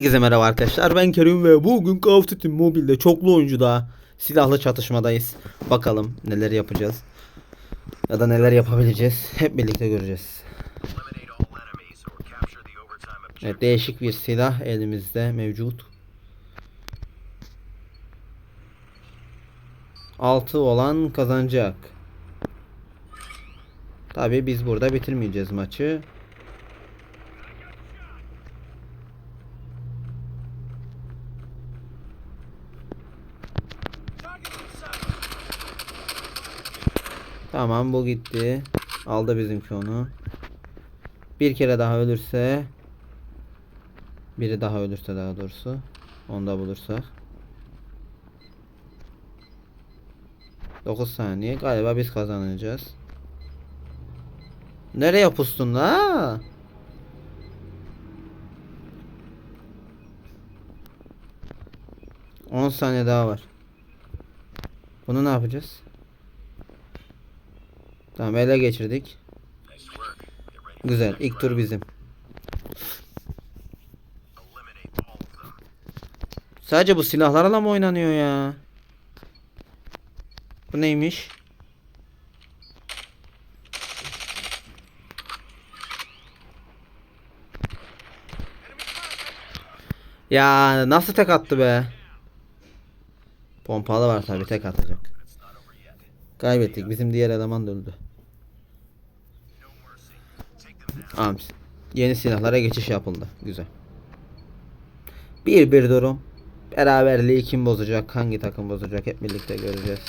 Herkese merhaba arkadaşlar ben Kerim ve bugün Call of Duty Mobile'de çoklu oyuncuda silahlı çatışmadayız. Bakalım neler yapacağız. Ya da neler yapabileceğiz. Hep birlikte göreceğiz. Evet değişik bir silah elimizde mevcut. 6 olan kazanacak. Tabi biz burada bitirmeyeceğiz maçı. Tamam bu gitti. Aldı bizimki onu. Bir kere daha ölürse biri daha ölürse daha doğrusu onu da bulursak 9 saniye galiba biz kazanacağız. Nereye pustun la? On saniye daha var. Bunu ne yapacağız? Tamam ele geçirdik. Güzel. ilk tur bizim. Sadece bu silahlarla mı oynanıyor ya? Bu neymiş? Ya nasıl tek attı be? Pompalı var tabi tek atacak. Kaybettik. Bizim diğer eleman da öldü. Tamam. Yeni silahlara geçiş yapıldı. Güzel. Bir bir durum. Beraberliği kim bozacak? Hangi takım bozacak? Hep birlikte göreceğiz.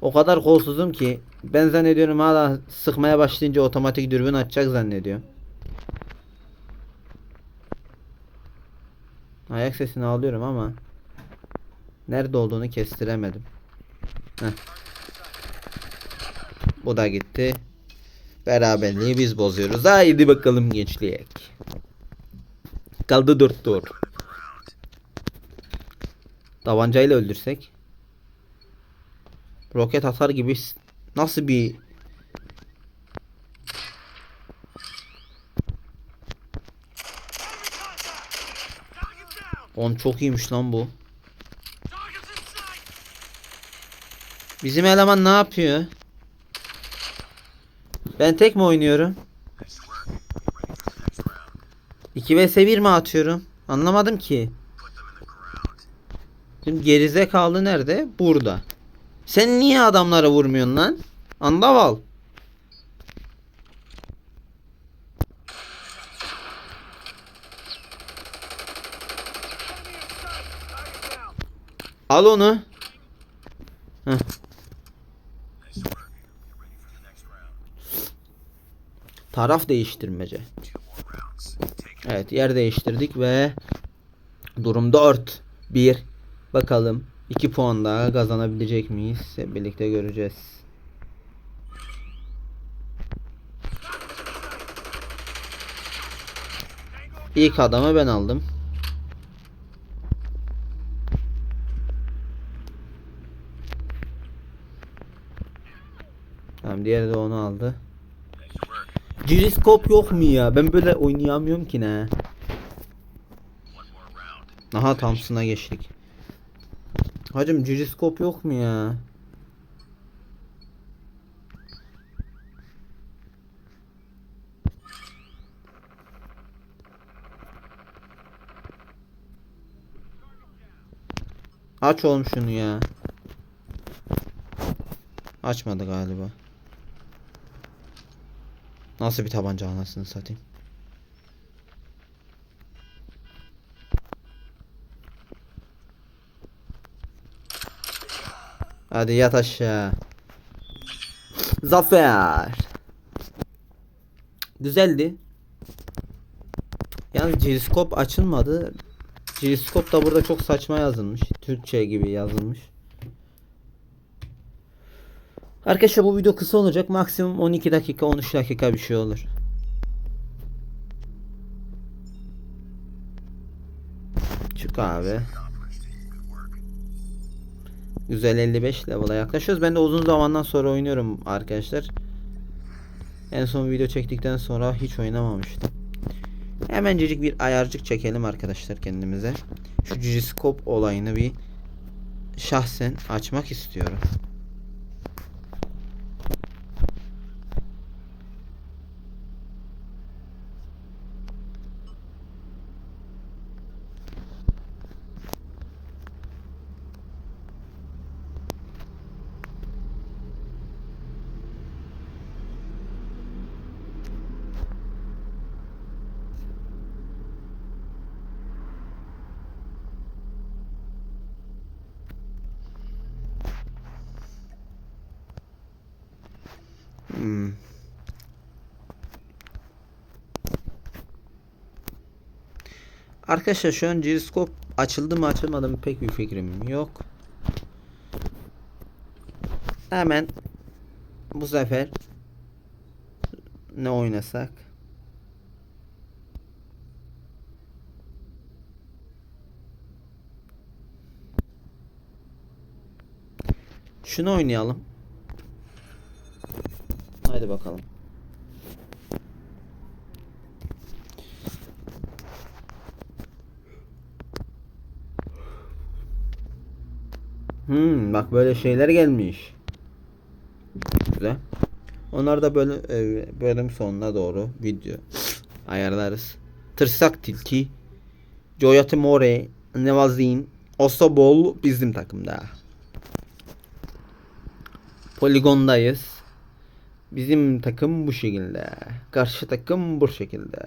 O kadar kolsuzum ki ben zannediyorum hala sıkmaya başlayınca otomatik dürbün açacak zannediyor. Ayak sesini alıyorum ama nerede olduğunu kestiremedim. Heh. Bu da gitti. Beraberliği biz bozuyoruz. Haydi bakalım gençlik. Kaldı 4 tur. Tabancayla öldürsek. Roket atar gibi nasıl bir On çok iyiymiş lan bu. Bizim eleman ne yapıyor? Ben tek mi oynuyorum? Nice work. Get ready for the next round. 2 vs 1 mi atıyorum? Anlamadım ki. Şimdi gerizekalı nerede? Burada. Sen niye adamlara vurmuyorsun lan? Andaval. Al onu. Taraf değiştirmece. Evet yer değiştirdik ve durum 4 1 bakalım 2 puan daha kazanabilecek miyiz hep birlikte göreceğiz. İlk adamı ben aldım. Tamam diğeri de onu aldı. Giriskop yok mu ya? Ben böyle oynayamıyorum ki ne? Aha Thompson'a geçtik. Hacım giriskop yok mu ya? Aç oğlum şunu ya. Açmadı galiba. Nasıl bir tabanca anasını satayım. Hadi yat aşağı. Zafer. Güzeldi. Yalnız giriskop açılmadı. Giriskop da burada çok saçma yazılmış. Türkçe gibi yazılmış. Arkadaşlar bu video kısa olacak. Maksimum 12 dakika 13 dakika bir şey olur. Çık abi. Güzel 55 level'a yaklaşıyoruz. Ben de uzun zamandan sonra oynuyorum arkadaşlar. En son video çektikten sonra hiç oynamamıştım. Hemencecik bir ayarcık çekelim arkadaşlar kendimize. Şu jiroskop olayını bir şahsen açmak istiyorum. Hmm. Arkadaşlar şu an jiroskop açıldı mı açılmadı mı pek bir fikrim yok. Hemen bu sefer ne oynasak? Şunu oynayalım. Haydi bakalım. Hmm, bak böyle şeyler gelmiş. Güzel. Onlar da böyle e, bölüm sonuna doğru video ayarlarız. Tırsak Tilki, Joyati More, Nevazin, Osobol bizim takımda. Poligondayız. Bizim takım bu şekilde. Karşı takım bu şekilde.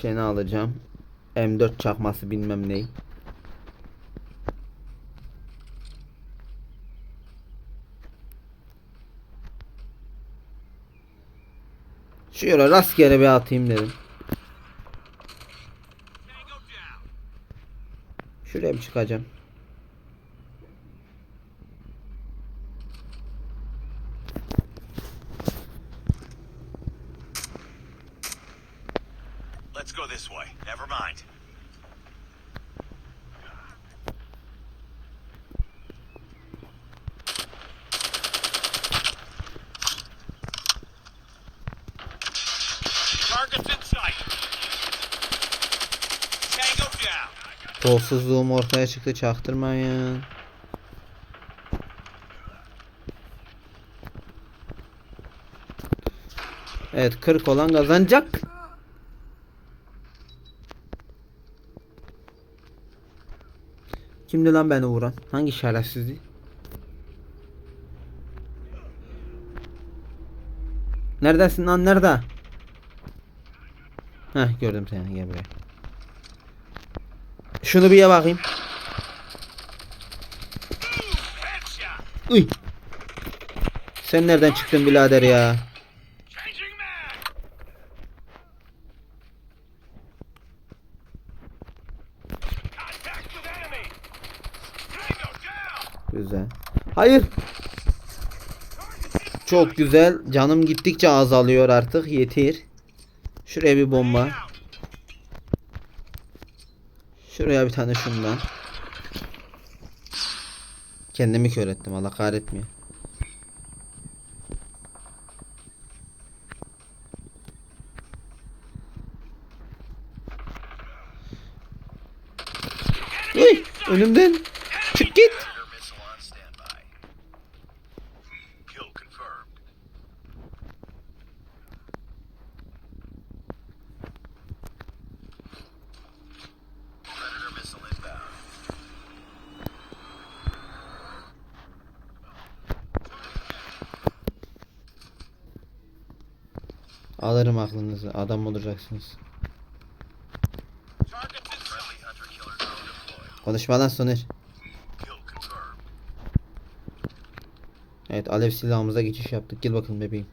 Şeyini alacağım. M4 çakması bilmem ne. Şöyle rastgele bir atayım dedim. Şuraya bir çıkacağım. Down. Kolsuzluğum ortaya çıktı çaktırmayın. Evet 40 olan kazanacak. Kimdi lan beni vuran? Hangi şerefsizdi? Neredesin lan nerede? Heh gördüm seni gel buraya. Şunu bir ye bakayım. Uy. Sen nereden çıktın birader ya? Güzel. Hayır. Çok güzel. Canım gittikçe azalıyor artık. Yeter. Şuraya bir bomba. Şuraya bir tane şundan. Kendimi kör ettim. Allah kahretmiyor. Alırım aklınızı. Adam olacaksınız. Target's in Friendly hunter killer drone deployed. Konuşma lan Soner. Kill confirmed. Evet alev silahımıza geçiş yaptık. Gel bakalım bebeğim.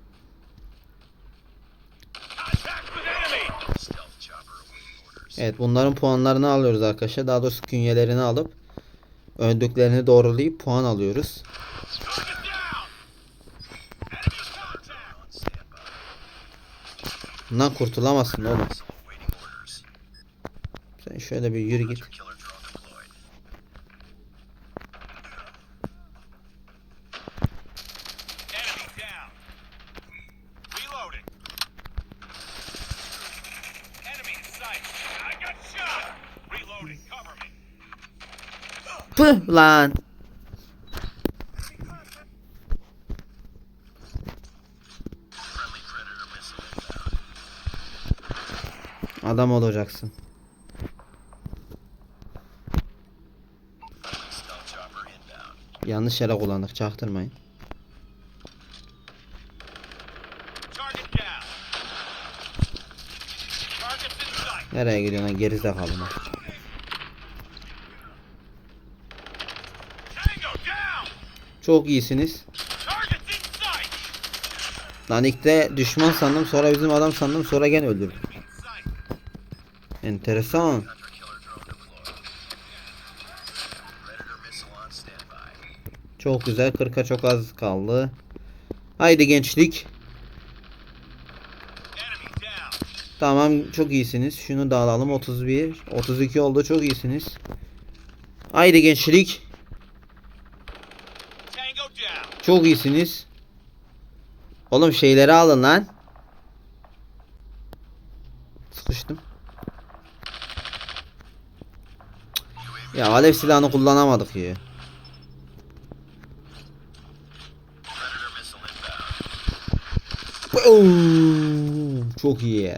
Evet bunların puanlarını alıyoruz arkadaşlar. Daha doğrusu künyelerini alıp öldüklerini doğrulayıp puan alıyoruz. Bundan kurtulamazsın oğlum. Sen şöyle bir yürü git. Puh lan. Adam olacaksın. Yanlış yere kullandık. Çaktırmayın. Nereye gidiyorsun gerizekalı mı? Çok iyisiniz. Lan ilk de düşman sandım sonra bizim adam sandım sonra gene öldürdüm. Standby. Çok güzel 40'a çok az kaldı. Haydi gençlik. Tamam çok iyisiniz. Şunu da alalım 31. 32 oldu çok iyisiniz. Haydi gençlik. Çok iyisiniz. Oğlum şeyleri alın lan. Ya alev silahını kullanamadık ya. Oo, Çok iyi.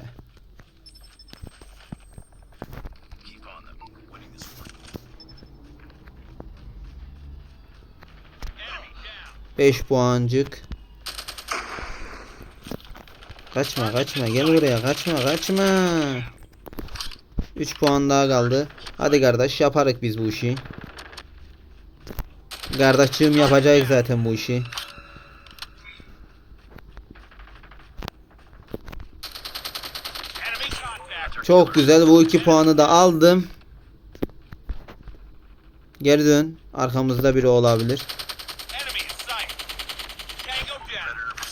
5 puancık. Kaçma kaçma gel buraya kaçma kaçma. 3 puan daha kaldı. Hadi kardeş yaparız biz bu işi. Kardeşçiğim yapacağız zaten bu işi. Çok güzel bu 2 puanı da aldım. Geri dön. Arkamızda biri olabilir.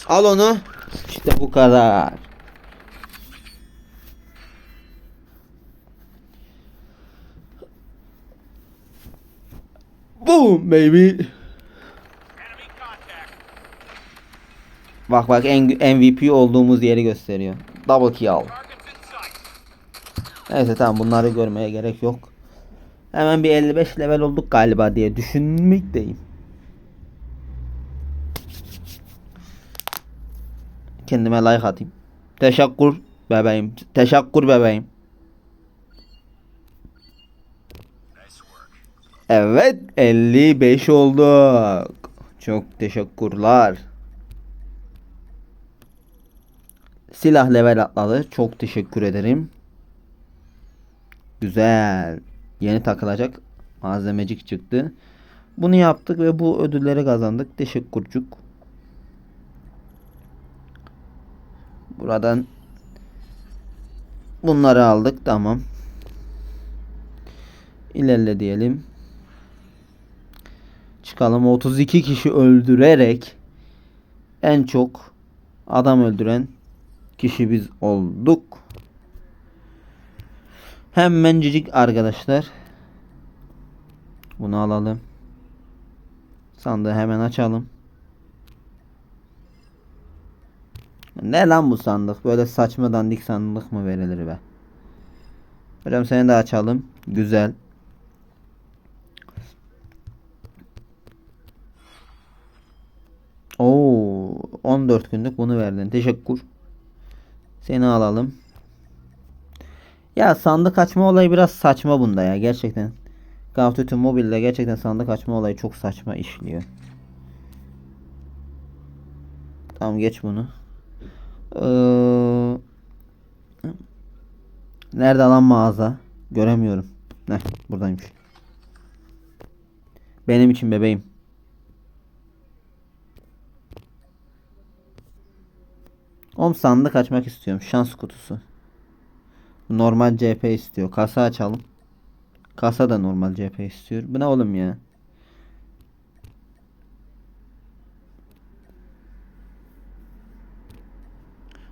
Al onu. İşte bu kadar. Boom baby. Bak bak MVP olduğumuz yeri gösteriyor. Double kill. Neyse tamam bunları görmeye gerek yok. Hemen bir 55 level olduk galiba diye düşünmekteyim. Kendime like atayım. Teşekkür bebeğim. Teşekkür bebeğim. Evet 55 olduk. Çok teşekkürler. Silah level atladı. Çok teşekkür ederim. Güzel. Yeni takılacak malzemecik çıktı. Bunu yaptık ve bu ödülleri kazandık. Teşekkürcük. Buradan bunları aldık. Tamam. İlerle diyelim. Çıkalım 32 kişi öldürerek en çok adam öldüren kişi biz olduk. Hemencik arkadaşlar. Bunu alalım. Sandığı hemen açalım. Ne lan bu sandık? Böyle saçma dandik sandık mı verilir be? Hocam seni de açalım. Güzel. Oo, 14 günlük bunu verdin. Teşekkür. Seni alalım. Ya sandık açma olayı biraz saçma bunda ya gerçekten. Call of Duty gerçekten sandık açma olayı çok saçma işliyor. Tamam geç bunu. Ee, nerede lan mağaza? Göremiyorum. Heh, buradaymış. Benim için bebeğim. Oğlum sandık açmak istiyorum. Şans kutusu. Normal CP istiyor. Kasa açalım. Kasa da normal CP istiyor. Bu ne oğlum ya?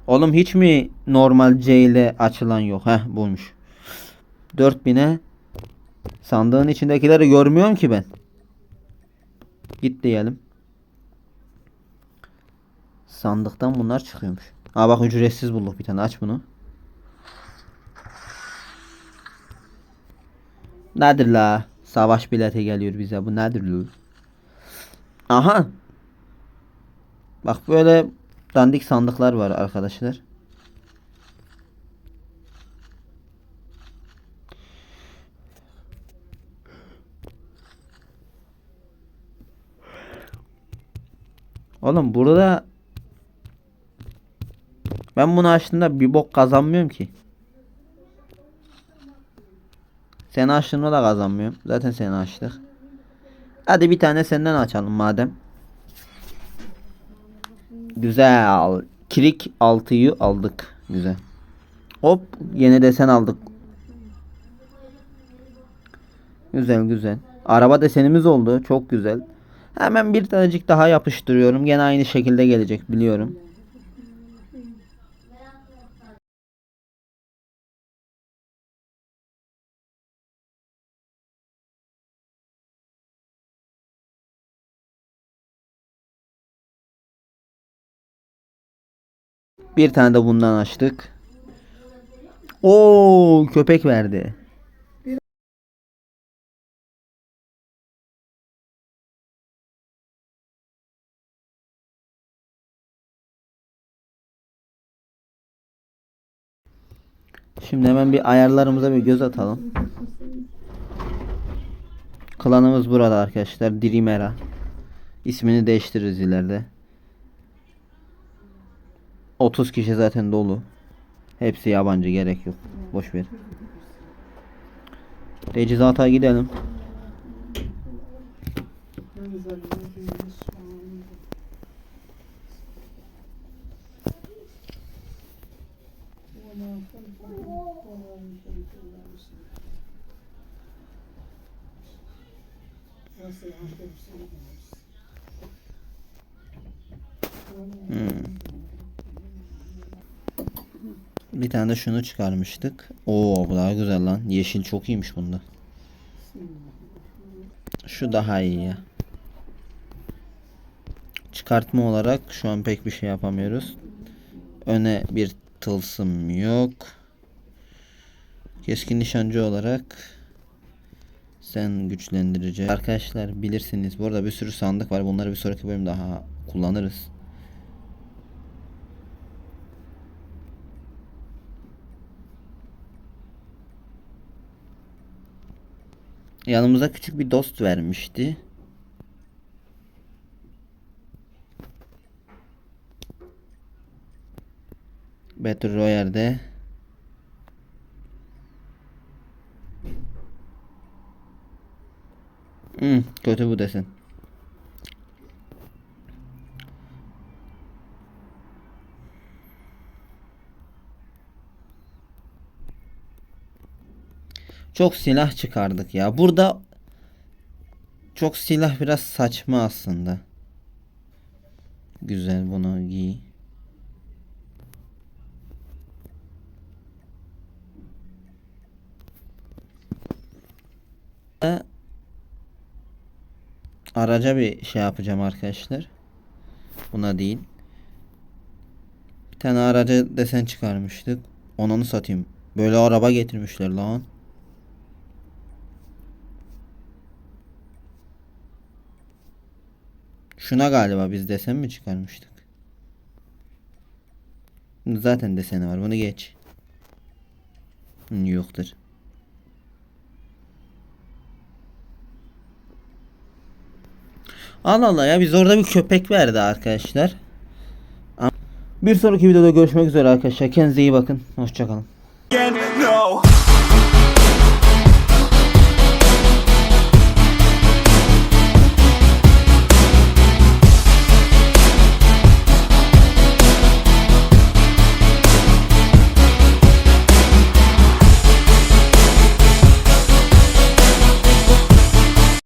Oğlum hiç mi normal C ile açılan yok? Heh buymuş. 4000'e sandığın içindekileri görmüyorum ki ben. Git diyelim. Sandıktan bunlar çıkıyormuş. Aa bak ücretsiz bulduk bir tane. Aç bunu. Nedir la? Savaş bileti geliyor bize. Bu nedir lu? Aha. Bak böyle dandik sandıklar var arkadaşlar. Oğlum burada ben bunu açtığımda bir bok kazanmıyorum ki. Seni açtığımda da kazanmıyorum. Zaten seni açtık. Hadi bir tane senden açalım madem. Güzel. Kirik 6'yı aldık. Güzel. Hop yeni desen aldık. Güzel güzel. Araba desenimiz oldu. Çok güzel. Hemen bir tanecik daha yapıştırıyorum. Gene aynı şekilde gelecek biliyorum. Bir tane de bundan açtık. Oo köpek verdi. Şimdi hemen bir ayarlarımıza bir göz atalım. Klanımız burada arkadaşlar. Dirimera. İsmini değiştiririz ileride. 30 kişi zaten dolu. Hepsi yabancı gerek yok. Boş ver. Tecizata gidelim. Bir tane de şunu çıkarmıştık. Oo bu daha güzel lan. Yeşil çok iyiymiş bunda. Şu daha iyi ya. Çıkartma olarak şu an pek bir şey yapamıyoruz. Öne bir tılsım yok. Keskin nişancı olarak sen güçlendirici. Arkadaşlar bilirsiniz. Bu arada bir sürü sandık var. Bunları bir sonraki bölüm daha kullanırız. Yanımıza küçük bir dost vermişti. Battle Royale'de Hmm, kötü bu desen. Çok silah çıkardık ya. Burada çok silah biraz saçma aslında. Güzel bunu giy. Araca bir şey yapacağım arkadaşlar. Buna değil. Bir tane araca desen çıkarmıştık. Onu satayım. Böyle araba getirmişler lan. Şuna galiba biz desen mi çıkarmıştık? Zaten deseni var. Bunu geç. Yoktur. Allah Allah ya biz orada bir köpek verdi arkadaşlar. Bir sonraki videoda görüşmek üzere arkadaşlar. Kendinize iyi bakın. Hoşçakalın. No.